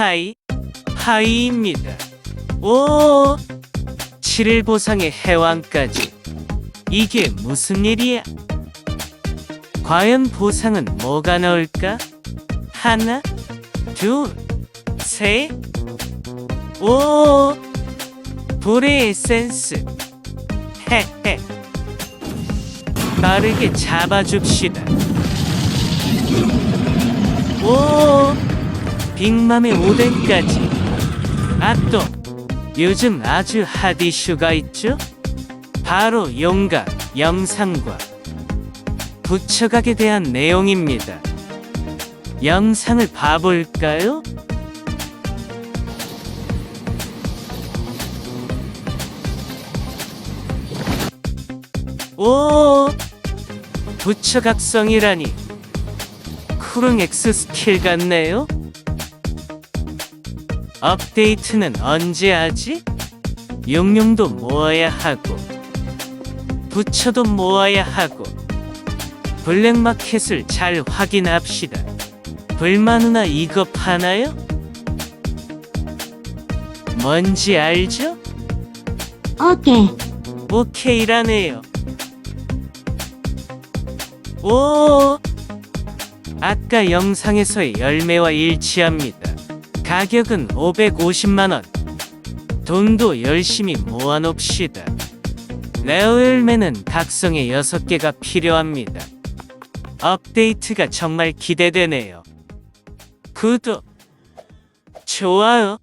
하이, 하이입니다. 오, 7일 보상의 해왕까지. 이게 무슨 일이야? 과연 보상은 뭐가 나올까? 하나, 둘, 셋, 오, 불의 에센스. 헤헤. 빠르게 잡아줍시다. 빅맘의 오뎅까지. 아 또, 요즘 아주 핫 이슈가 있죠? 바로 용각, 영상과 부처각에 대한 내용입니다. 영상을 봐볼까요? 오, 부처각성이라니. 쿠릉 X 스킬 같네요? 업데이트는 언제 하지? 용용도 모아야 하고 부처도 모아야 하고 블랙마켓을 잘 확인합시다. 불마 누나 이거 파나요? 뭔지 알죠? 오케이. 오케이라네요. 오! 아까 영상에서의 열매와 일치합니다. 가격은 550만원. 돈도 열심히 모아놓읍시다. 레어 열매는 각성의 6개가 필요합니다. 업데이트가 정말 기대되네요. 구독, 좋아요.